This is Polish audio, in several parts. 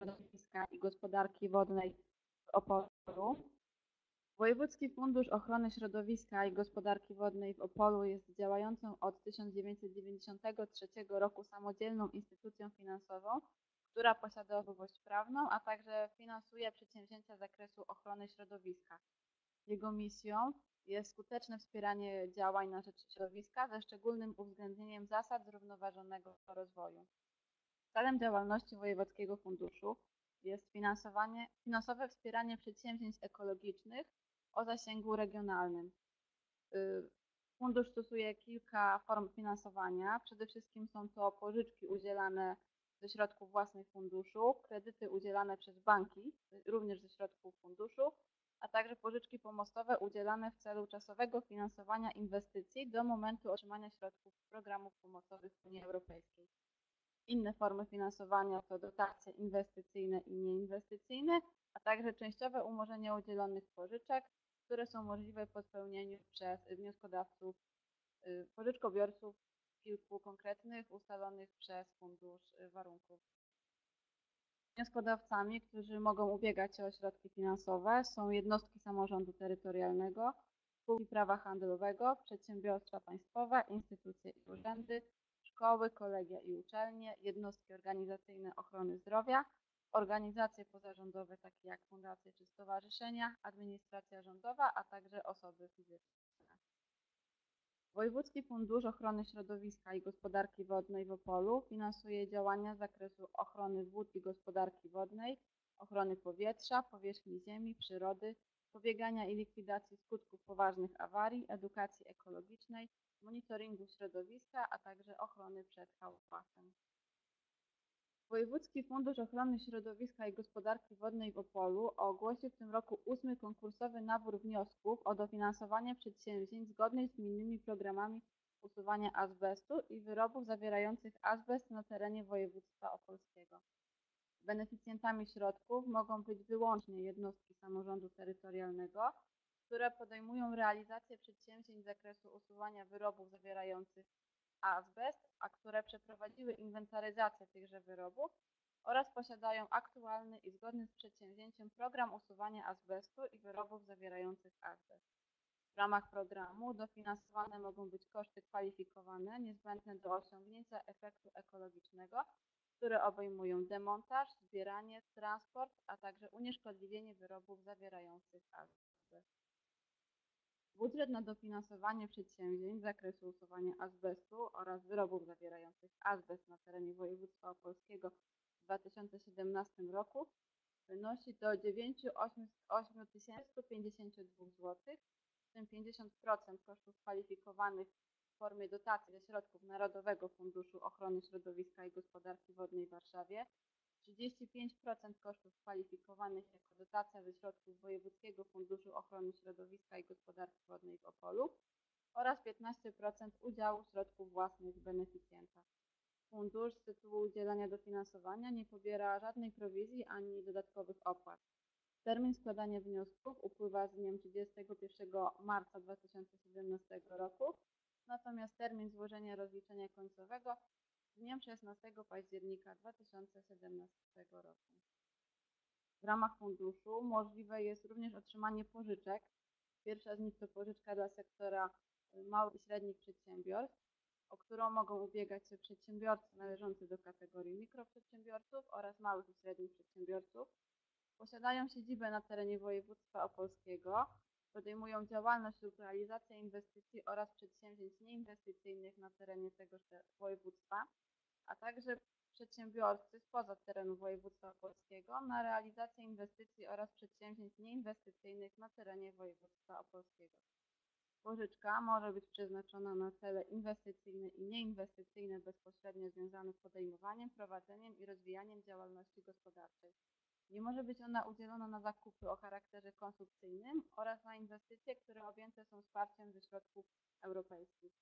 Środowiska i Gospodarki Wodnej w Opolu. Wojewódzki Fundusz Ochrony Środowiska i Gospodarki Wodnej w Opolu jest działającą od 1993 roku samodzielną instytucją finansową, która posiada osobowość prawną, a także finansuje przedsięwzięcia z zakresu ochrony środowiska. Jego misją jest skuteczne wspieranie działań na rzecz środowiska ze szczególnym uwzględnieniem zasad zrównoważonego rozwoju. Celem działalności Wojewódzkiego Funduszu jest finansowanie, finansowe wspieranie przedsięwzięć ekologicznych o zasięgu regionalnym. Y, Fundusz stosuje kilka form finansowania. Przede wszystkim są to pożyczki udzielane ze środków własnych funduszu, kredyty udzielane przez banki, również ze środków funduszu, a także pożyczki pomostowe udzielane w celu czasowego finansowania inwestycji do momentu otrzymania środków programów pomocowych Unii Europejskiej. Inne formy finansowania to dotacje inwestycyjne i nieinwestycyjne, a także częściowe umorzenie udzielonych pożyczek, które są możliwe po spełnieniu przez wnioskodawców, y, pożyczkobiorców kilku konkretnych, ustalonych przez fundusz y, warunków. Wnioskodawcami, którzy mogą ubiegać się o środki finansowe są jednostki samorządu terytorialnego, spółki prawa handlowego, przedsiębiorstwa państwowe, instytucje i urzędy, szkoły, kolegia i uczelnie, jednostki organizacyjne ochrony zdrowia, organizacje pozarządowe takie jak fundacje czy stowarzyszenia, administracja rządowa, a także osoby fizyczne. Wojewódzki Fundusz Ochrony Środowiska i Gospodarki Wodnej w Opolu finansuje działania z zakresu ochrony wód i gospodarki wodnej, ochrony powietrza, powierzchni ziemi, przyrody, pobiegania i likwidacji skutków poważnych awarii, edukacji ekologicznej, monitoringu środowiska, a także ochrony przed hałasem. Wojewódzki Fundusz Ochrony Środowiska i Gospodarki Wodnej w Opolu ogłosił w tym roku ósmy konkursowy nabór wniosków o dofinansowanie przedsięwzięć zgodnych z gminnymi programami usuwania azbestu i wyrobów zawierających azbest na terenie województwa opolskiego. Beneficjentami środków mogą być wyłącznie jednostki samorządu terytorialnego, które podejmują realizację przedsięwzięć z zakresu usuwania wyrobów zawierających azbest, a które przeprowadziły inwentaryzację tychże wyrobów oraz posiadają aktualny i zgodny z przedsięwzięciem program usuwania azbestu i wyrobów zawierających azbest. W ramach programu dofinansowane mogą być koszty kwalifikowane niezbędne do osiągnięcia efektu ekologicznego, które obejmują demontaż, zbieranie, transport, a także unieszkodliwienie wyrobów zawierających azbest. Budżet na dofinansowanie przedsięwzięć z zakresu usuwania azbestu oraz wyrobów zawierających azbest na terenie województwa opolskiego w 2017 roku wynosi do 98 152 zł, w tym 50% kosztów kwalifikowanych w formie dotacji ze środków Narodowego Funduszu Ochrony Środowiska i Gospodarki Wodnej w Warszawie 35% kosztów kwalifikowanych jako dotacja ze środków Wojewódzkiego Funduszu Ochrony Środowiska i Gospodarki Wodnej w Opolu oraz 15% udziału środków własnych beneficjenta. Fundusz z tytułu udzielania dofinansowania nie pobiera żadnej prowizji ani dodatkowych opłat. Termin składania wniosków upływa z dniem 31 marca 2017 roku, natomiast termin złożenia rozliczenia końcowego dniem 16 października 2017 roku. W ramach funduszu możliwe jest również otrzymanie pożyczek. Pierwsza z nich to pożyczka dla sektora y, małych i średnich przedsiębiorstw, o którą mogą ubiegać się przedsiębiorcy należący do kategorii mikroprzedsiębiorców oraz małych i średnich przedsiębiorców. Posiadają siedzibę na terenie województwa opolskiego, podejmują działalność lub realizację inwestycji oraz przedsięwzięć nieinwestycyjnych na terenie tegoż województwa a także przedsiębiorcy spoza terenu województwa opolskiego na realizację inwestycji oraz przedsięwzięć nieinwestycyjnych na terenie województwa opolskiego. Pożyczka może być przeznaczona na cele inwestycyjne i nieinwestycyjne bezpośrednio związane z podejmowaniem, prowadzeniem i rozwijaniem działalności gospodarczej. Nie może być ona udzielona na zakupy o charakterze konsumpcyjnym oraz na inwestycje, które objęte są wsparciem ze środków europejskich.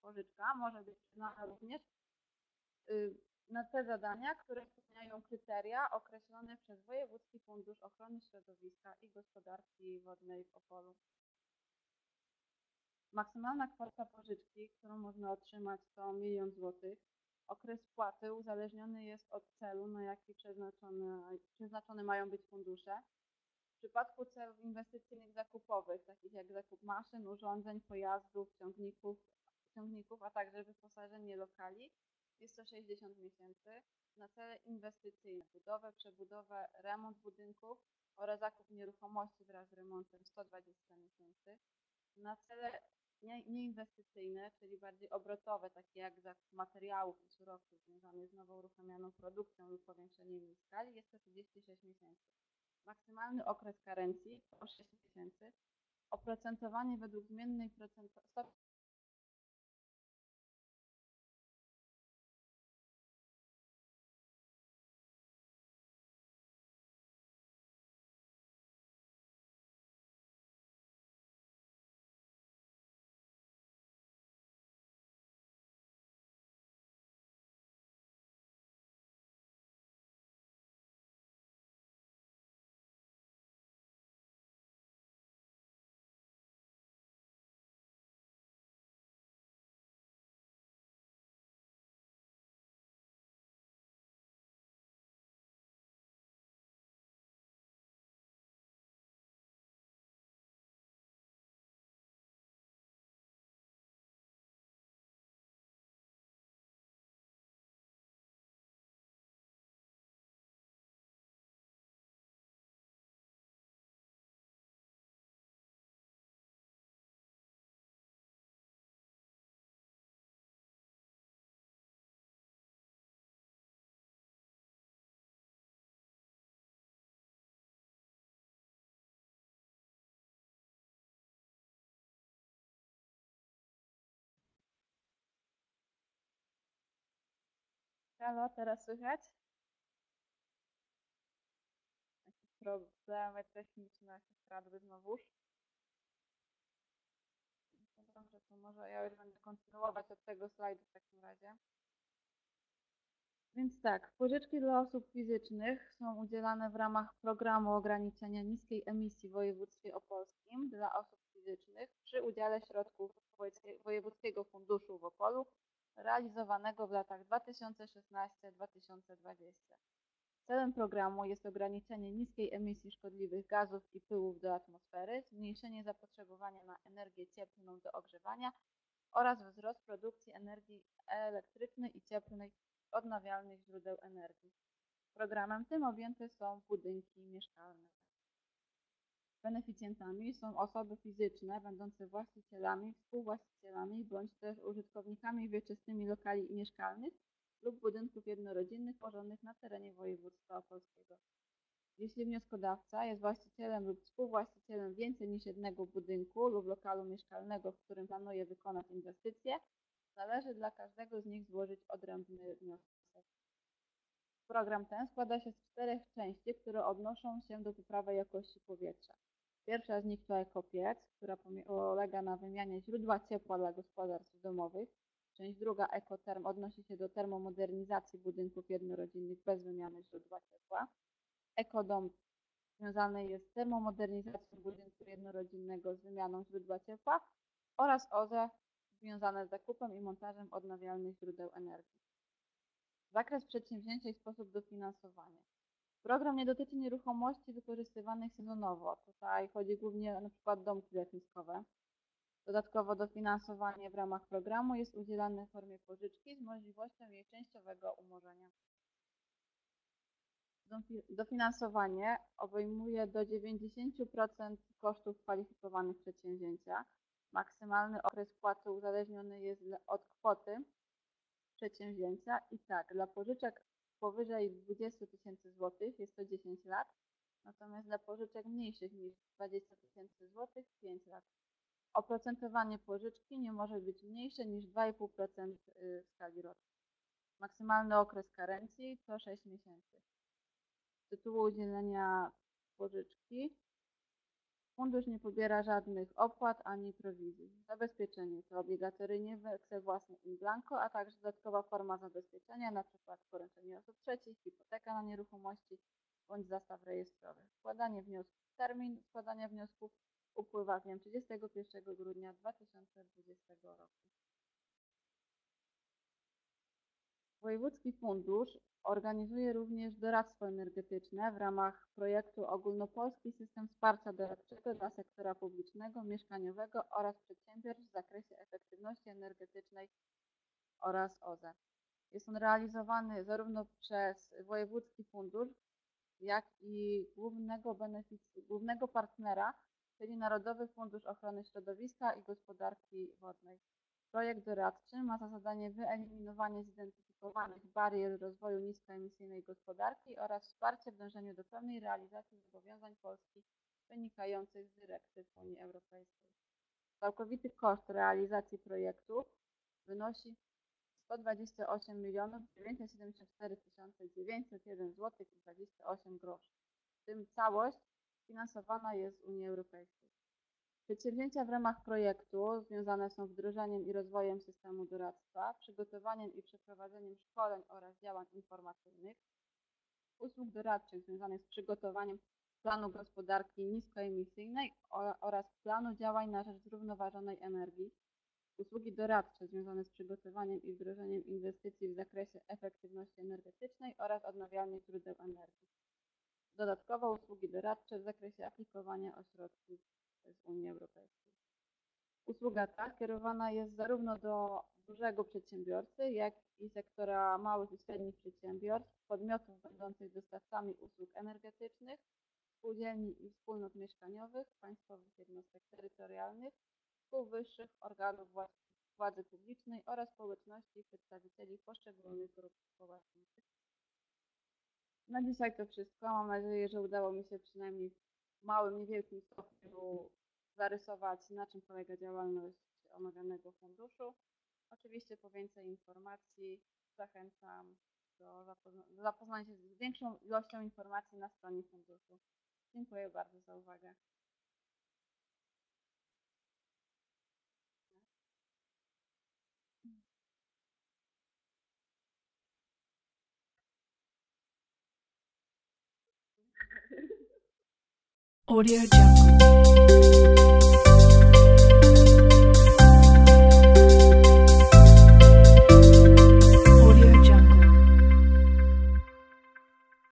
Pożyczka może być przyznana również na te zadania, które spełniają kryteria określone przez Wojewódzki Fundusz Ochrony Środowiska i Gospodarki Wodnej w Opolu. Maksymalna kwota pożyczki, którą można otrzymać to milion złotych. Okres płaty uzależniony jest od celu, na jaki przeznaczone, przeznaczone mają być fundusze. W przypadku celów inwestycyjnych zakupowych, takich jak zakup maszyn, urządzeń, pojazdów, ciągników, ciągników, a także wyposażenie lokali, jest to 60 miesięcy. Na cele inwestycyjne, budowę, przebudowę, remont budynków oraz zakup nieruchomości wraz z remontem 120 miesięcy. Na cele nie- nieinwestycyjne, czyli bardziej obrotowe, takie jak zakup materiałów i surowców związanych z nowo uruchamianą produkcją lub powiększeniem jej skali, jest to 36 miesięcy. Maksymalny okres karencji to 6 miesięcy. Oprocentowanie według zmiennej procento- stopy Halo, teraz słychać? Jakieś problemy techniczne się wkradły znowuż. No dobrze, to może ja już będę kontynuować od tego slajdu w takim razie. Więc tak, pożyczki dla osób fizycznych są udzielane w ramach programu ograniczenia niskiej emisji w województwie opolskim dla osób fizycznych przy udziale środków Wojewódzkie- Wojewódzkiego Funduszu w Opolu realizowanego w latach 2016-2020. Celem programu jest ograniczenie niskiej emisji szkodliwych gazów i pyłów do atmosfery, zmniejszenie zapotrzebowania na energię cieplną do ogrzewania oraz wzrost produkcji energii elektrycznej i cieplnej z odnawialnych źródeł energii. Programem tym objęte są budynki mieszkalne. Beneficjentami są osoby fizyczne będące właścicielami, współwłaścicielami bądź też użytkownikami wieczystymi lokali mieszkalnych lub budynków jednorodzinnych położonych na terenie województwa opolskiego. Jeśli wnioskodawca jest właścicielem lub współwłaścicielem więcej niż jednego budynku lub lokalu mieszkalnego, w którym planuje wykonać inwestycje, należy dla każdego z nich złożyć odrębny wniosek. Program ten składa się z czterech części, które odnoszą się do poprawy jakości powietrza. Pierwsza z nich to ekopiec, która polega na wymianie źródła ciepła dla gospodarstw domowych. Część druga ekoterm odnosi się do termomodernizacji budynków jednorodzinnych bez wymiany źródła ciepła. Ekodom związany jest z termomodernizacją budynku jednorodzinnego z wymianą źródła ciepła oraz OZE związane z zakupem i montażem odnawialnych źródeł energii. Zakres przedsięwzięcia i sposób dofinansowania. Program nie dotyczy nieruchomości wykorzystywanych sezonowo. Tutaj chodzi głównie o przykład domki letniskowe. Dodatkowo dofinansowanie w ramach programu jest udzielane w formie pożyczki z możliwością jej częściowego umorzenia. Dofi- Dofinansowanie obejmuje do 90% kosztów kwalifikowanych przedsięwzięcia. Maksymalny okres płacy uzależniony jest od kwoty przedsięwzięcia i tak, dla pożyczek powyżej 20 tysięcy złotych jest to 10 lat, natomiast dla pożyczek mniejszych niż 20 tysięcy złotych 5 lat. Oprocentowanie pożyczki nie może być mniejsze niż 2,5% y, w skali rocznej. Maksymalny okres karencji to 6 miesięcy. Z tytułu udzielenia pożyczki fundusz nie pobiera żadnych opłat ani prowizji. Zabezpieczenie to obligatoryjnie weksel własny in blanco, a także dodatkowa forma zabezpieczenia, np. poręczenie osób trzecich, hipoteka na nieruchomości bądź zastaw rejestrowy. Składanie wniosków. Termin składania wniosków upływa z dniem 31 grudnia 2020 roku. Wojewódzki Fundusz organizuje również doradztwo energetyczne w ramach projektu Ogólnopolski System Wsparcia Doradczego dla Sektora Publicznego, Mieszkaniowego oraz Przedsiębiorstw w zakresie efektywności energetycznej oraz OZE. Jest on realizowany zarówno przez Wojewódzki Fundusz, jak i głównego, benefic- głównego partnera, czyli Narodowy Fundusz Ochrony Środowiska i Gospodarki Wodnej. Projekt doradczy ma za zadanie wyeliminowanie zidentyfikowanych barier rozwoju niskoemisyjnej gospodarki oraz wsparcie w dążeniu do pełnej realizacji zobowiązań Polski wynikających z dyrektyw Unii Europejskiej. Całkowity koszt realizacji projektu wynosi 128 milionów 974 901 zł 28 groszy. W tym całość finansowana jest z Unii Europejskiej. Przedsięwzięcia w ramach projektu związane są wdrożeniem i rozwojem systemu doradztwa, przygotowaniem i przeprowadzeniem szkoleń oraz działań informacyjnych, usług doradczych związanych z przygotowaniem planu gospodarki niskoemisyjnej oraz planu działań na rzecz zrównoważonej energii, usługi doradcze związane z przygotowaniem i wdrożeniem inwestycji w zakresie efektywności energetycznej oraz odnawialnych źródeł energii. Dodatkowo usługi doradcze w zakresie aplikowania o środki z Unii Europejskiej. Usługa ta kierowana jest zarówno do dużego przedsiębiorcy, jak i sektora małych i średnich przedsiębiorstw, podmiotów będących dostawcami usług energetycznych, spółdzielni i wspólnot mieszkaniowych, państwowych jednostek terytorialnych, szkół wyższych, organów władzy publicznej oraz społeczności i przedstawicieli poszczególnych grup społecznych. Na dzisiaj to wszystko. Mam nadzieję, że udało mi się przynajmniej w małym, niewielkim stopniu zarysować, na czym polega działalność omawianego funduszu. Oczywiście po więcej informacji zachęcam do, zapozna zapoznania się z większą ilością informacji na stronie funduszu. Dziękuję bardzo za uwagę. Audio.